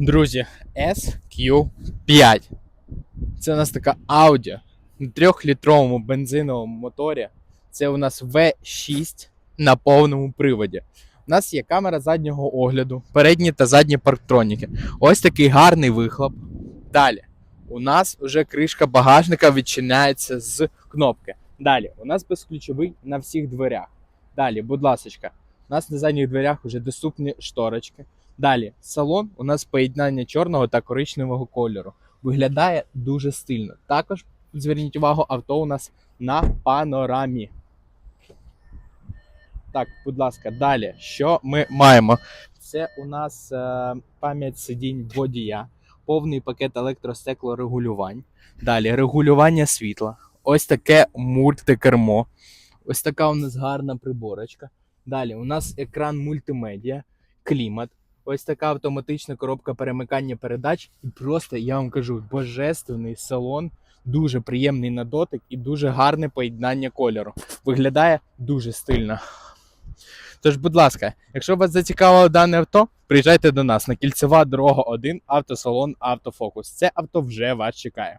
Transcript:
Друзі, SQ5. Це у нас така Audi на 3-літровому бензиновому моторі. Це у нас V6 на повному приводі. У нас є камера заднього огляду, передні та задні парктроніки. Ось такий гарний вихлоп. Далі. У нас вже кришка багажника відчиняється з кнопки. Далі, у нас безключовий на всіх дверях. Далі, будь ласка, у нас на задніх дверях вже доступні шторочки. Далі, салон у нас поєднання чорного та коричневого кольору. Виглядає дуже стильно. Також зверніть увагу, авто у нас на панорамі. Так, будь ласка, далі, що ми маємо? Це у нас е, пам'ять сидінь водія, повний пакет електростеклорегулювань. Далі регулювання світла. Ось таке мультикермо. Ось така у нас гарна приборочка. Далі у нас екран мультимедіа, клімат. Ось така автоматична коробка перемикання передач. І просто я вам кажу, божественний салон, дуже приємний на дотик і дуже гарне поєднання кольору. Виглядає дуже стильно. Тож, будь ласка, якщо вас зацікавило дане авто, приїжджайте до нас на кільцева дорога 1, автосалон Автофокус. Це авто вже вас чекає.